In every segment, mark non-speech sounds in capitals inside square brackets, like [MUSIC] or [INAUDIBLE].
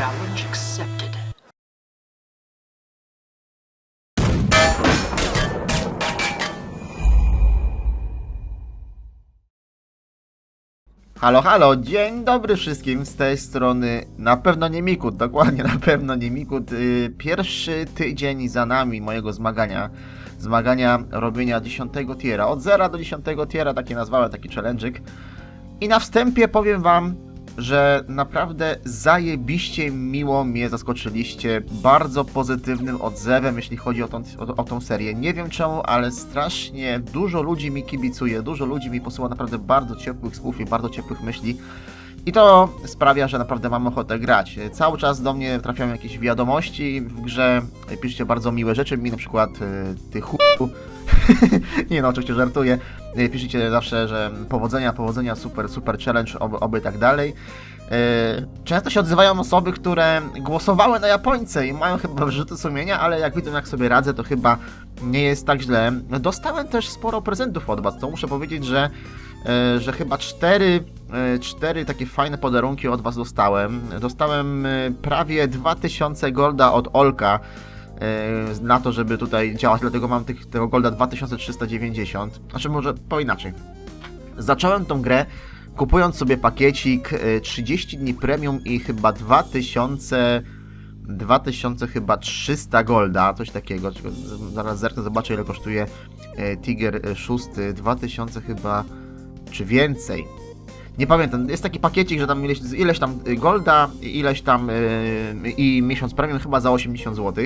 Challenge accepted. Halo, halo, dzień dobry wszystkim z tej strony. Na pewno nie Mikut, dokładnie [LAUGHS] na pewno nie Mikut. Yy, Pierwszy tydzień za nami mojego zmagania. Zmagania robienia 10 tiera. Od 0 do 10 tiera, taki nazwałem, taki challenge'ik. I na wstępie powiem wam, że naprawdę zajebiście miło mnie zaskoczyliście bardzo pozytywnym odzewem, jeśli chodzi o tą, o, o tą serię. Nie wiem czemu, ale strasznie dużo ludzi mi kibicuje, dużo ludzi mi posyła naprawdę bardzo ciepłych słów i bardzo ciepłych myśli. I to sprawia, że naprawdę mam ochotę grać. Cały czas do mnie trafiają jakieś wiadomości w grze, piszecie bardzo miłe rzeczy, mi na przykład y, ty. [LAUGHS] Nie no, oczywiście żartuję. Y, Piszecie zawsze, że powodzenia, powodzenia, super, super challenge, oby, oby tak dalej. Y, Często się odzywają osoby, które głosowały na Japońce i mają chyba wyrzuty sumienia, ale jak widzą jak sobie radzę, to chyba nie jest tak źle. Dostałem też sporo prezentów od was, to muszę powiedzieć, że e, że chyba cztery, e, cztery takie fajne podarunki od Was dostałem. Dostałem e, prawie 2000 golda od Olka e, na to, żeby tutaj działać, dlatego mam tych, tego golda 2390. Znaczy może po inaczej. Zacząłem tą grę kupując sobie pakiecik e, 30 dni premium i chyba 2000 2000 chyba 300 golda, coś takiego. Zaraz zerknę, zobaczę ile kosztuje e, Tiger e, 6, 2000 chyba, czy więcej. Nie pamiętam, jest taki pakiecik, że tam ileś, ileś tam golda, ileś tam y, i miesiąc premium chyba za 80 zł.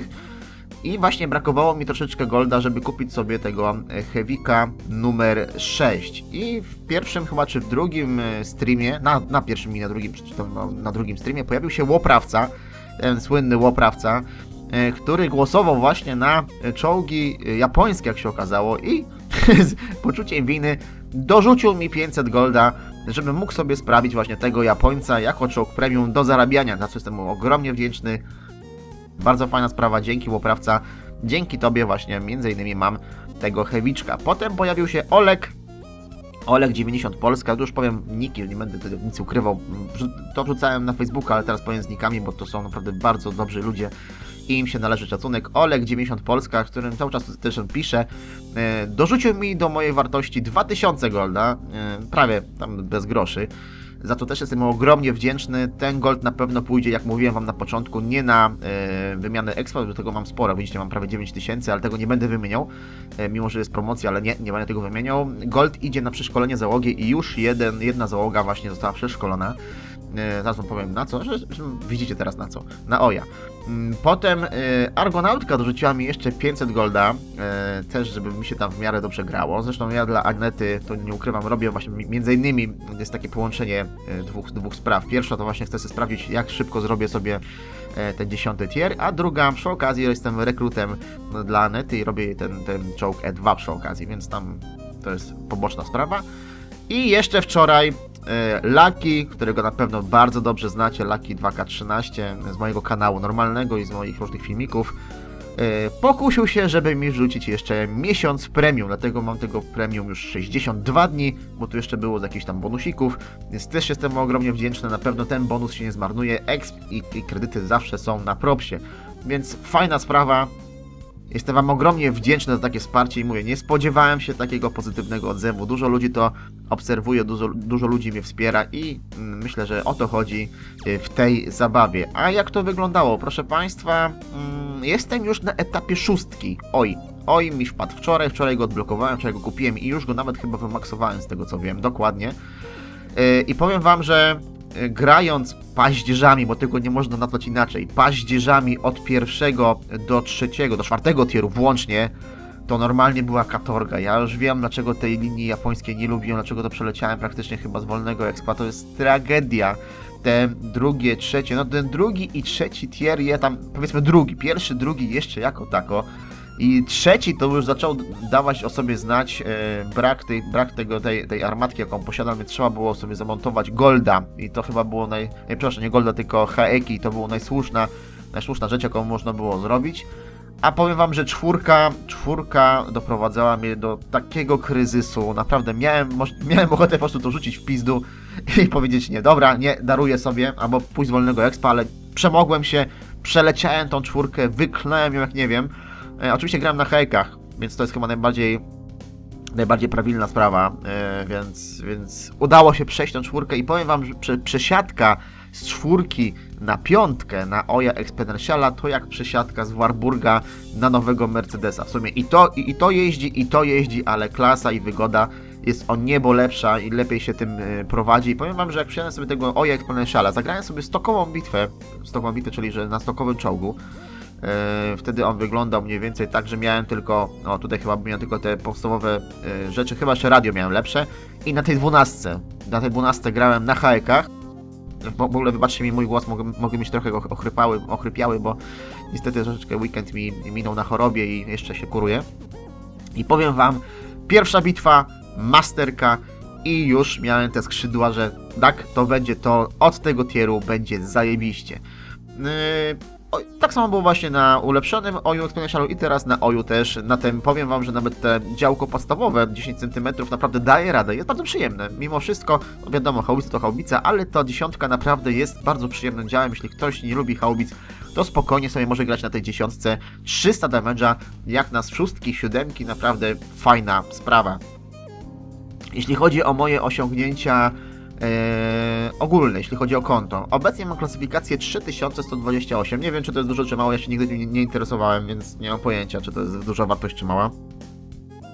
I właśnie brakowało mi troszeczkę golda, żeby kupić sobie tego e, Heavika numer 6. I w pierwszym chyba, czy w drugim e, streamie, na, na pierwszym i na drugim, tam na, na drugim streamie pojawił się Łoprawca, ten słynny Łoprawca, e, który głosował właśnie na czołgi japońskie, jak się okazało i [LAUGHS] z poczuciem winy dorzucił mi 500 golda, żebym mógł sobie sprawić właśnie tego Japońca jako czołg premium do zarabiania, za co jestem mu ogromnie wdzięczny. Bardzo fajna sprawa, dzięki Łoprawca. Dzięki Tobie właśnie między innymi mam tego Hewiczka. Potem pojawił się Olek, Olek 90 Polska, tu już powiem niki, nie będę tego nic ukrywał. To wrzucałem na Facebooka, ale teraz powiem z nikami, bo to są naprawdę bardzo dobrzy ludzie i im się należy szacunek. Olek 90 Polska, którym cały czas też piszę, e, dorzucił mi do mojej wartości 2000 golda, e, prawie tam bez groszy. Za to też jestem ogromnie wdzięczny. Ten gold na pewno pójdzie, jak mówiłem wam na początku, nie na e, wymianę expa, do tego mam sporo. Widzicie, mam prawie 9000, ale tego nie będę wymieniał, e, mimo że jest promocja, ale nie, nie będę tego wymieniał. Gold idzie na przeszkolenie załogi i już jeden, jedna załoga właśnie została przeszkolona. E, zaraz wam powiem na co, że, że widzicie teraz na co. Na Oja. Mm, Potem e, Argonautka dorzuciła mi jeszcze 500 golda, e, też żeby mi się tam w miarę dobrze grało. Zresztą ja dla Agnety, to nie ukrywam, robię właśnie mi- między innymi, jest takie połączenie dwóch, dwóch spraw. Pierwsza to właśnie chcę sobie sprawdzić, jak szybko zrobię sobie ten dziesiąty tier, a druga przy okazji jestem rekrutem no, dla Anety i robię ten, ten czołg E2 przy okazji, więc tam to jest poboczna sprawa. I jeszcze wczoraj e, Lucky, którego na pewno bardzo dobrze znacie, Lucky 2K13 z mojego kanału normalnego i z moich różnych filmików, e, pokusił się, żeby mi wrzucić jeszcze miesiąc premium, dlatego mam tego premium już 62 dni, bo tu jeszcze było z jakichś tam bonusików, więc też jestem ogromnie wdzięczny, na pewno ten bonus się nie zmarnuje, exp i, i kredyty zawsze są na propsie, więc fajna sprawa, Jestem Wam ogromnie wdzięczny za takie wsparcie i mówię, nie spodziewałem się takiego pozytywnego odzewu. Dużo ludzi to obserwuje, dużo, dużo ludzi mnie wspiera i mm, myślę, że o to chodzi y, w tej zabawie. A jak to wyglądało? Proszę Państwa, mm, jestem już na etapie szóstki. Oj, oj mi wpadł wczoraj, wczoraj go odblokowałem, wczoraj go kupiłem i już go nawet chyba wymaksowałem z tego co wiem, dokładnie. Y, I powiem Wam, że grając paździerzami, bo tego nie można nazwać inaczej, paździerzami od pierwszego do trzeciego, do czwartego tieru włącznie, to normalnie była katorga. Ja już wiem, dlaczego tej linii japońskiej nie lubiłem, dlaczego to przeleciałem praktycznie chyba z wolnego expa. To jest tragedia. Te drugie, trzecie, no ten drugi i trzeci tier, je tam, powiedzmy drugi, pierwszy, drugi jeszcze jako tako. I trzeci to już zaczął dawać o sobie znać e, brak, tej, brak tego, tej, tej armatki, jaką posiadam, więc trzeba było sobie zamontować Golda. I to chyba było naj... Nie, przepraszam, nie Golda, tylko Haeki. To było najsłuszna, najsłuszna rzecz, jaką można było zrobić. A powiem wam, że czwórka, czwórka doprowadzała mnie do takiego kryzysu. Naprawdę miałem, miałem ochotę po prostu to rzucić w pizdu [LAUGHS] i powiedzieć nie, dobra, nie, daruję sobie, albo pójść z wolnego expa, ale przemogłem się, przeleciałem tą czwórkę, wyklnąłem ją jak nie wiem. E, oczywiście grałem na hejkach, więc to jest chyba najbardziej najbardziej prawilna sprawa, e, więc, więc udało się przejść tą czwórkę i powiem wam, że prze, przesiadka z czwórki na piątkę na Oja Exponentiala to jak przesiadka z Warburga na nowego Mercedesa. W sumie i to, i, i to jeździ, i to jeździ, ale klasa i wygoda jest o niebo lepsza i lepiej się tym e, prowadzi. I powiem wam, że jak przyjechałem sobie tego Oja Exponentiala, zagrałem sobie stokową bitwę, stokową bitwę, czyli że na stokowym czołgu, Wtedy on wyglądał mniej więcej tak, że miałem tylko, no tutaj chyba miałem tylko te podstawowe e, rzeczy, chyba jeszcze radio miałem lepsze. I na tej dwunastce, na tej dwunastce grałem na hajkach. W ogóle wybaczcie mi mój głos, mogę, mogę mieć trochę och- ochrypały, ochrypiały, bo niestety troszeczkę weekend mi minął na chorobie i jeszcze się kuruję. I powiem wam, pierwsza bitwa, masterka i już miałem te skrzydła, że tak, to będzie to, od tego tieru będzie zajebiście. Yy, tak samo było właśnie na ulepszonym oju Exponentialu i teraz na oju też. Na tym powiem wam, że nawet te działko podstawowe 10 cm naprawdę daje radę. Jest bardzo przyjemne. Mimo wszystko, no wiadomo, haubica to haubica, ale ta dziesiątka naprawdę jest bardzo przyjemnym działem. Jeśli ktoś nie lubi haubic, to spokojnie sobie może grać na tej dziesiątce. 300 damage'a, jak na szóstki, siódemki, naprawdę fajna sprawa. Jeśli chodzi o moje osiągnięcia e, ogólne, jeśli chodzi o konto. Obecnie mam klasyfikację 3128. Nie wiem, czy to jest dużo, czy mało. Ja się nigdy nie, nie interesowałem, więc nie mam pojęcia, czy to jest duża wartość, czy mała.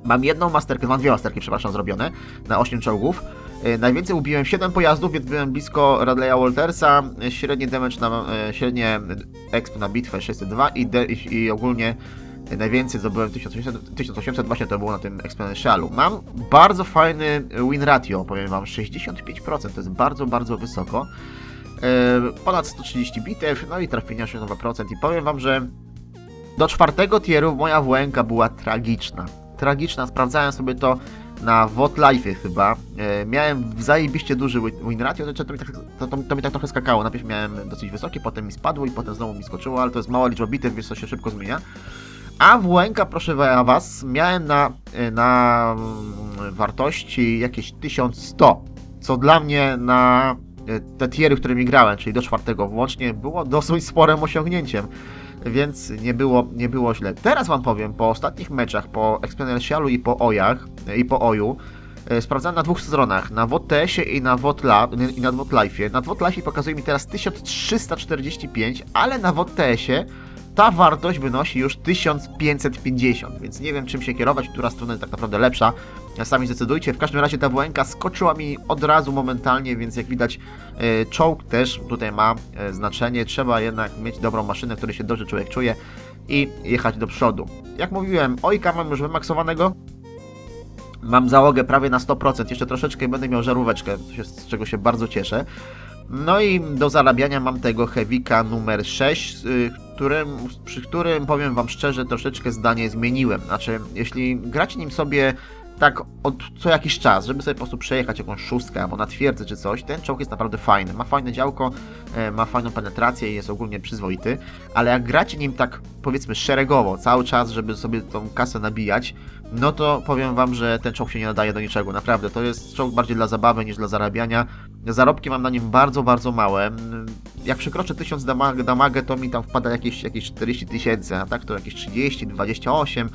Mam jedną masterkę, mam dwie masterki, przepraszam, zrobione na 8 czołgów. E, Najwięcej ubiłem 7 pojazdów, więc byłem blisko Radleya Waltersa. E, Średni damage na, e, średnie exp na bitwę 602 i, de, i, ogólnie najwięcej zdobyłem 1800, 1800, właśnie to było na tym Exponentialu. Mam bardzo fajny win ratio, powiem wam, 65%, to jest bardzo, bardzo wysoko. E, Ponad 130 bitew, no i trafienia 62%. I powiem wam, że do czwartego tieru moja WNK była tragiczna. Tragiczna, sprawdzałem sobie to na VOT Life chyba. E, miałem zajebiście duży win- ratio, to, to, mi tak, to, to mi tak trochę skakało. Najpierw miałem dosyć wysokie, potem mi spadło i potem znowu mi skoczyło, ale to jest mała liczba bitew, więc to się szybko zmienia. A WNK, proszę wa- was, miałem na, e, na mm, wartości jakieś 1100, co dla mnie na e, te tiery, którymi grałem, czyli do czwartego włącznie, było dosyć sporym osiągnięciem więc nie było, nie było źle. Teraz wam powiem, po ostatnich meczach, po Exponentialu i po Ojach, e, i po Oju, sprawdzałem na dwóch stronach, na WOTS-ie i na WOTLA, i na WOTLIFE. WOTLIFE pokazuje mi teraz 1345, ale na WOTS-ie ta wartość wynosi już 1550, więc nie wiem czym się kierować, która strona jest tak naprawdę lepsza. Sami zdecydujcie. W każdym razie ta WNK skoczyła mi od razu momentalnie, więc jak widać e, czołg też tutaj ma e, znaczenie. Trzeba jednak mieć dobrą maszynę, w której się dobrze człowiek czuje i jechać do przodu. Jak mówiłem, ojka mam już wymaksowanego. Mam załogę prawie na 100%, jeszcze troszeczkę będę miał żaróweczkę, z czego się bardzo cieszę. No i do zarabiania mam tego Hewika numer 6, y, którym, przy którym powiem wam szczerze, troszeczkę zdanie zmieniłem. Znaczy, jeśli gracie nim sobie tak od co jakiś czas, żeby sobie po prostu przejechać jakąś szóstkę albo na twierdzę czy coś, ten czołg jest naprawdę fajny. Ma fajne działko, e, ma fajną penetrację i jest ogólnie przyzwoity, ale jak gracie nim tak powiedzmy szeregowo, cały czas, żeby sobie tą kasę nabijać, no to powiem wam, że ten czołg się nie nadaje do niczego. Naprawdę, to jest czołg bardziej dla zabawy niż dla zarabiania. Zarobki mam na nim bardzo, bardzo małe. Jak przekroczę 1000 damage, damage to mi tam wpada jakieś, jakieś 40 tysięcy, a tak to jakieś 30, 28,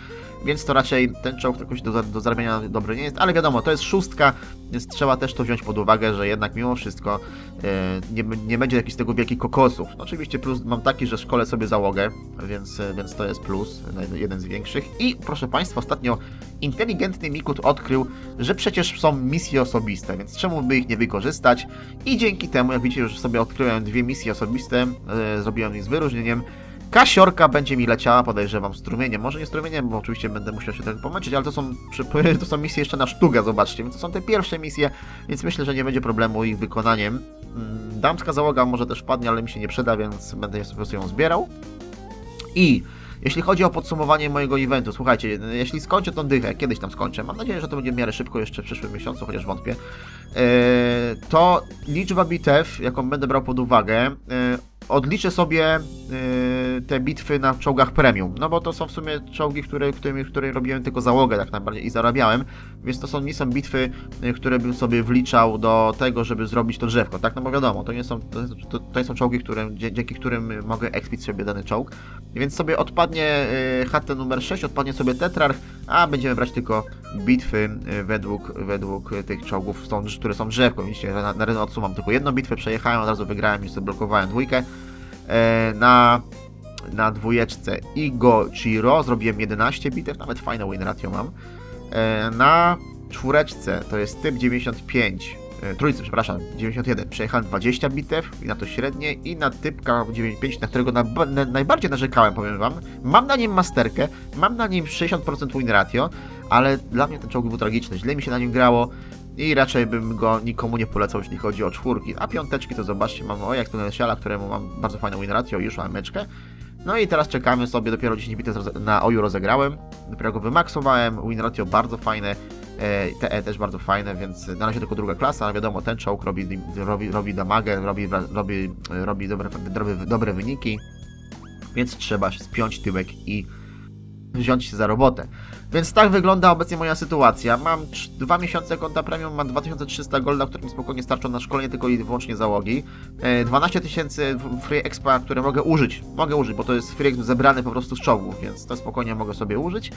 więc to raczej ten czołg jakoś do, do zarabiania dobry nie jest, ale wiadomo, to jest szóstka, więc trzeba też to wziąć pod uwagę, że jednak mimo wszystko e, nie, nie będzie jakichś z tego wielkich kokosów. No, oczywiście plus mam taki, że szkolę sobie załogę, więc, e, więc to jest plus, jeden z większych. I proszę Państwa, ostatnio inteligentny Mikut odkrył, że przecież są misje osobiste, więc czemu by ich nie wykorzystać? I dzięki temu, jak widzicie, już sobie odkryłem dwie misje osobiste, e, zrobiłem ich z wyróżnieniem. Kasiorka będzie mi leciała, podejrzewam, strumieniem. Może nie strumieniem, bo oczywiście będę musiał się trochę pomęczyć, ale to są, [LAUGHS] to są misje jeszcze na sztukę, zobaczcie. Więc to są te pierwsze misje, więc myślę, że nie będzie problemu ich wykonaniem. Mm, Damska załoga może też padnie, ale mi się nie przyda, więc będę po ją zbierał. I jeśli chodzi o podsumowanie mojego eventu, słuchajcie, jeśli skończę tą dychę, kiedyś tam skończę, mam nadzieję, że to będzie w miarę szybko jeszcze w przyszłym miesiącu, chociaż wątpię, e, to liczba bitew, jaką będę brał pod uwagę, e, odliczę sobie y, te bitwy na czołgach premium. No bo to są w sumie czołgi, które, którymi, które robiłem tylko załogę tak najbardziej i zarabiałem, więc to są, nie są bitwy, y, które bym sobie wliczał do tego, żeby zrobić to drzewko, tak? No bo wiadomo, to nie są, to, to, nie są czołgi, dzięki którym mogę expić sobie dany czołg, więc sobie odpadnie y, HT numer 6, odpadnie sobie Tetrarch, a będziemy brać tylko bitwy y, według, według tych czołgów, są, które są drzewką. Widzicie, na, na Renotsu mam tylko jedną bitwę, przejechałem, od razu wygrałem i sobie blokowałem dwójkę. E, na, na dwójeczce Igo Chiro zrobiłem 11 bitew, nawet fajne win ratio mam. E, na czwóreczce to jest typ 95, e, trójce, przepraszam, 91, przejechałem 20 bitew i na to średnie i na typka 95, na którego na, na, najbardziej narzekałem, powiem wam. Mam na nim masterkę, mam na nim 60% win ratio, ale dla mnie ten czołg był tragiczny, źle mi się na nim grało i raczej bym go nikomu nie polecał, jeśli chodzi o czwórki. A piąteczki to zobaczcie, mam Oja Exponentiala, któremu mam bardzo fajną win ratio, już mam meczkę. No i teraz czekamy sobie, dopiero 10 bitew na Oju rozegrałem, dopiero go wymaksowałem, win ratio bardzo fajne, e, TE też bardzo fajne, więc na razie tylko druga klasa, ale wiadomo, ten czołg robi, robi, robi damagę, robi, robi, robi dobre, dobre, dobre wyniki, więc trzeba się spiąć tyłek i wziąć się za robotę. Więc tak wygląda obecnie moja sytuacja. Mam 2 miesiące konta premium, mam 2300 golda, które mi spokojnie starczą na szkolenie tylko i wyłącznie załogi. E, 12 tysięcy w- free expa, które mogę użyć. Mogę użyć, bo to jest free zebrany po prostu z czołgów, więc to spokojnie mogę sobie użyć.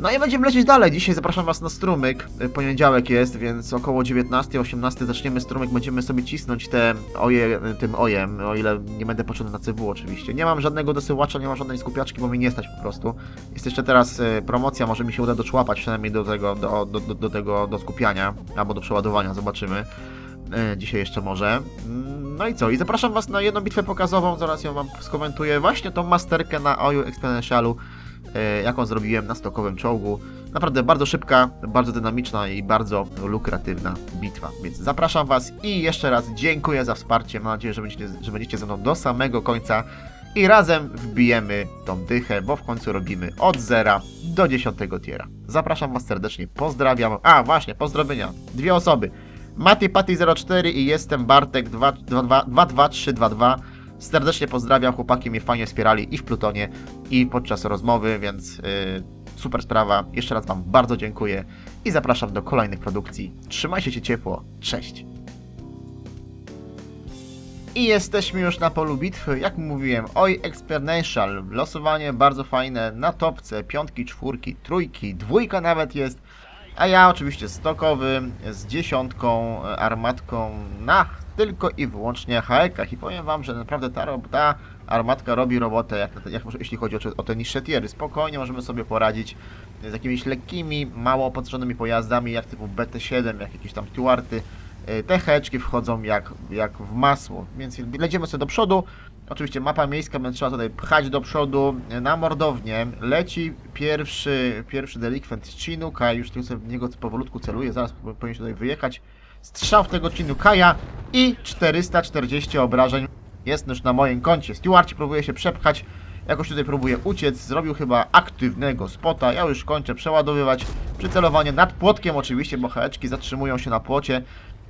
No i będziemy lecieć dalej. Dzisiaj zapraszam Was na strumyk. Poniedziałek jest, więc około 19-18 zaczniemy strumyk. Będziemy sobie cisnąć te oje, tym ojem, o ile nie będę potrzebny na CW oczywiście. Nie mam żadnego dosyłacza, nie mam żadnej skupiaczki, bo mi nie stać po prostu. Jest jeszcze teraz e, promocja, może mi się uda doczłapać przynajmniej do tego, do, do, do, do tego, do skupiania, albo do przeładowania, zobaczymy. E, Dzisiaj jeszcze może. Mm, No i co? I zapraszam Was na jedną bitwę pokazową, zaraz ją Wam skomentuję. Właśnie tą masterkę na Oju Exponentialu, jaką zrobiłem na stokowym czołgu. Naprawdę bardzo szybka, bardzo dynamiczna i bardzo lukratywna bitwa. Więc zapraszam Was i jeszcze raz dziękuję za wsparcie. Mam nadzieję, że będziecie, że będziecie ze mną do samego końca i razem wbijemy tą dychę, bo w końcu robimy od 0 do 10 tiera. Zapraszam Was serdecznie, pozdrawiam. A, właśnie, pozdrowienia. Dwie osoby. Mati Pati 04 i jestem Bartek 22322. Serdecznie pozdrawiam, chłopaki mnie fajnie wspierali i w Plutonie, i podczas rozmowy, więc yy, super sprawa. Jeszcze raz Wam bardzo dziękuję i zapraszam do kolejnych produkcji. Trzymajcie się ciepło, cześć! I jesteśmy już na polu bitwy, jak mówiłem, oj Exponential, losowanie bardzo fajne, na topce, piątki, czwórki, trójki, dwójka nawet jest, a ja oczywiście stokowy, z dziesiątką, e, armatką na tylko i wyłącznie haekach i powiem wam, że naprawdę ta, ta armatka robi robotę, jak, jak, jeśli chodzi o, o te niższe tiery, spokojnie możemy sobie poradzić z jakimiś lekkimi, mało opancerzonymi pojazdami, jak typu BT7, jak jakieś tam Stuarty, E, te heczki wchodzą jak, jak w masło, więc lecimy sobie do przodu. Oczywiście mapa miejska, będzie trzeba tutaj pchać do przodu. E, Na mordownię leci pierwszy, pierwszy delikwent z Chinuka, już tylko sobie w niego powolutku celuję, zaraz po- powinien tutaj wyjechać. Strzał w tego Chinukaja i 440 obrażeń jest już na moim koncie. Stewart próbuje się przepchać, jakoś tutaj próbuje uciec, zrobił chyba aktywnego spota. Ja już kończę przeładowywać. Przycelowanie nad płotkiem oczywiście, bo heczki zatrzymują się na płocie.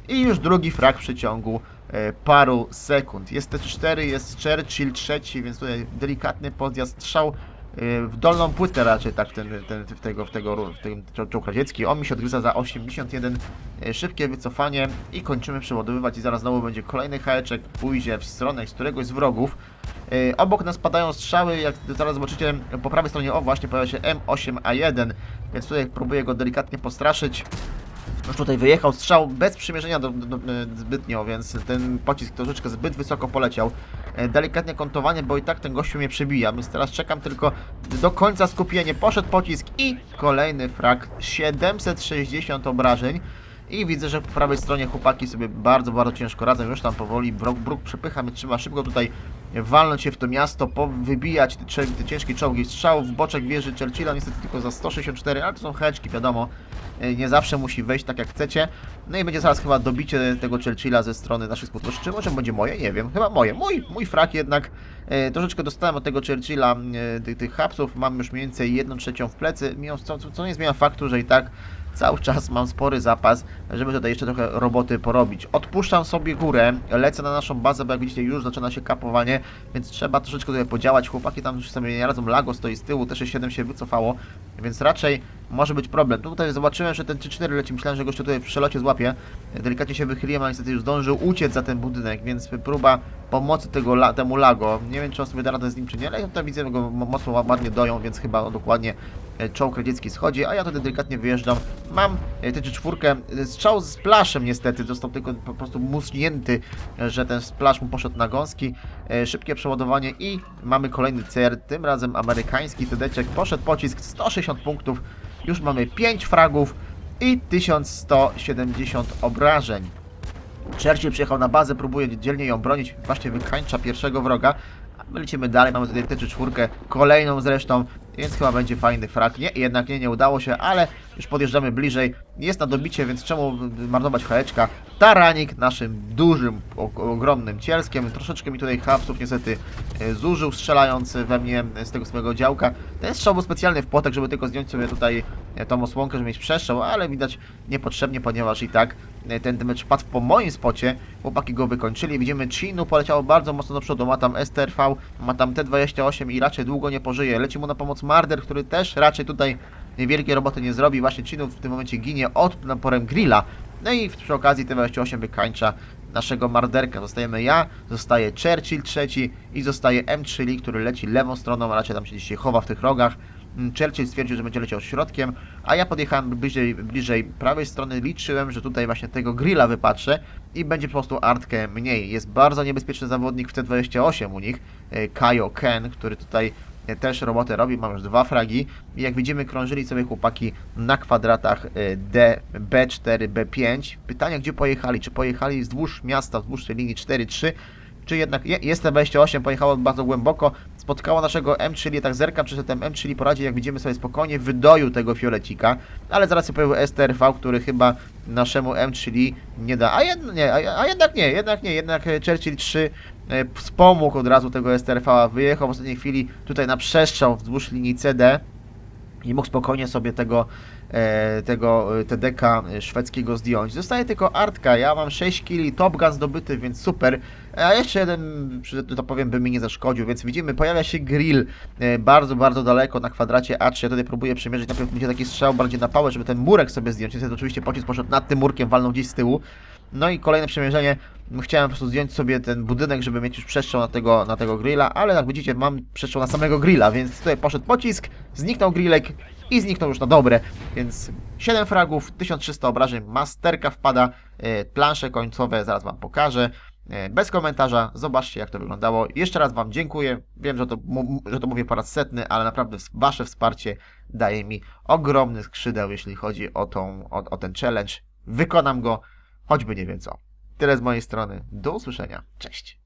I już drugi frag w przeciągu e, paru sekund. Jest T4, jest Churchill trzeci, więc tutaj delikatny podjazd, strzał w dolną płytę raczej, tak, ten, ten, w tego, w tego, w ten czo- czołg radziecki. On mi się odgryza za 81, e, szybkie wycofanie i kończymy przeładowywać i zaraz znowu będzie kolejny hajeczek, pójdzie w stronę z któregoś z wrogów. E, Obok nas padają strzały, jak zaraz zobaczycie po prawej stronie, o właśnie pojawia się M8A1, więc tutaj próbuję go delikatnie postraszyć. Już tutaj wyjechał strzał bez przymierzenia do, do, do, zbytnio, więc ten pocisk troszeczkę zbyt wysoko poleciał. E, Delikatnie kątowanie, bo i tak ten gościu mnie przebija, więc teraz czekam tylko do końca skupienie. Poszedł pocisk i kolejny frag. 760 obrażeń. I widzę, że po prawej stronie chłopaki sobie bardzo, bardzo ciężko radzą. Już tam powoli bruk, bruk przepycha, my trzeba szybko tutaj walnąć się w to miasto, wybijać te, te ciężkie czołgi. Strzał w boczek wieży Churchilla niestety tylko za 164, ale to są heczki, wiadomo. E, Nie zawsze musi wejść tak jak chcecie. No i będzie zaraz chyba dobicie tego Churchilla ze strony naszych spódniczych. Czy może będzie moje? Nie wiem. Chyba moje. Mój, mój frak jednak. E, troszeczkę dostałem od tego Churchilla e, tych, tych hapsów. Mam już mniej więcej 1 trzecią w plecy. Co, co nie zmienia faktu, że i tak cały czas mam spory zapas, żeby tutaj jeszcze trochę roboty porobić. Odpuszczam sobie górę, lecę na naszą bazę, bo jak widzicie już zaczyna się kapowanie, więc trzeba troszeczkę tutaj podziałać. Chłopaki tam już sobie nie radzą, Lago stoi z tyłu, też 7 się wycofało, więc raczej może być problem. Tutaj zobaczyłem, że ten 3-4 leci, myślałem, że gościu tutaj w przelocie złapie. Delikatnie się wychyliłem, a niestety już zdążył uciec za ten budynek, więc próba pomocy tego, temu Lago. Nie wiem, czy on sobie da radę z nim, czy nie, ale tutaj widzę, go mo- mocno ła- ładnie doją, więc chyba dokładnie e, czołg radziecki schodzi, a ja tutaj delikatnie wyjeżdżam. Mam e, tę czwórkę, e, strzał z splaszem niestety, został tylko po prostu musnięty, że ten splash mu poszedł na gąski. Szybkie przeładowanie i mamy kolejny CR, tym razem amerykański tedeczek. Poszedł pocisk, 160 punktów, już mamy 5 fragów i 1170 obrażeń. Churchill przyjechał na bazę, próbuje dzielnie ją bronić, właśnie wykańcza pierwszego wroga. A my lecimy dalej, mamy tutaj tę czwórkę, kolejną zresztą, więc chyba będzie fajny frag. Nie, jednak nie, nie udało się, ale już podjeżdżamy bliżej. Jest na dobicie, więc czemu marnować hałeczka? Taranik naszym dużym, ogromnym cielskiem. Troszeczkę mi tutaj hapsów niestety e, zużył, strzelając we mnie z tego swojego działka. Ten strzał był specjalny w płotek, żeby tylko zdjąć sobie tutaj e, tą osłonkę, żeby mieć przestrzał, ale widać niepotrzebnie, ponieważ i tak e, ten damage padł po moim spocie. Chłopaki go wykończyli. Widzimy Chinu poleciało bardzo mocno do przodu. Ma tam STRV, ma tam T28 i raczej długo nie pożyje. Leci mu na pomoc Marder, który też raczej tutaj niewielkie roboty nie zrobi. Właśnie Chinu w tym momencie ginie od naporem grilla. No i przy okazji T28 wykańcza naszego marderka. Zostajemy ja, zostaje Churchill trzeci i zostaje M3 Lee, który leci lewą stroną, a raczej tam się dzisiaj chowa w tych rogach. Mm, Churchill stwierdził, że będzie leciał środkiem, a ja podjechałem bliżej, bliżej prawej strony. Liczyłem, że tutaj właśnie tego grilla wypatrzę i będzie po prostu artkę mniej. Jest bardzo niebezpieczny zawodnik w T28 u nich, e, Kaio Ken, który tutaj e, też robotę robi, mam już dwa fragi i jak widzimy krążyli sobie chłopaki na kwadratach e, D, B4, B5. Pytanie, gdzie pojechali? Czy pojechali wzdłuż miasta, wzdłuż tej linii 4-3, czy jednak je- jest T28, pojechało bardzo głęboko, spotkało naszego M, czyli tak zerkam, czy ten M, czyli poradzi, jak widzimy sobie spokojnie, wydoił tego fiolecika, ale zaraz się pojawił STRV, który chyba naszemu M, czyli nie da, a, jed, nie, a, a jednak nie, jednak nie, jednak e, Churchill 3 e, wspomógł od razu tego STRV, wyjechał w ostatniej chwili tutaj na przestrzał wzdłuż linii CD i mógł spokojnie sobie tego, e, tego e, TDK szwedzkiego zdjąć. Zostaje tylko Artka, ja mam 6 kili, Top Gun zdobyty, więc super. A jeszcze jeden, to powiem, by mi nie zaszkodził, więc widzimy, pojawia się grill e, bardzo, bardzo daleko na kwadracie A3. Ja tutaj próbuję przymierzyć, najpierw będzie taki strzał bardziej na pałę, żeby ten murek sobie zdjąć. Niestety oczywiście pocisk poszedł nad tym murkiem, walnął gdzieś z tyłu. No i kolejne przemierzenie. Chciałem po prostu zdjąć sobie ten budynek, żeby mieć już przestrzał na tego, na tego grilla, ale jak widzicie, mam przestrzał na samego grilla, więc tutaj poszedł pocisk, zniknął grillek i zniknął już na dobre. Więc 7 fragów, 1300 obrażeń, masterka wpada, e, plansze końcowe, zaraz Wam pokażę. E, Bez komentarza, zobaczcie jak to wyglądało. Jeszcze raz Wam dziękuję. Wiem, że to, że to mówię po raz setny, ale naprawdę Wasze wsparcie daje mi ogromny skrzydeł, jeśli chodzi o, tą, o, o ten challenge. Wykonam go, choćby nie wiem co. Tyle z mojej strony. Do usłyszenia. Cześć.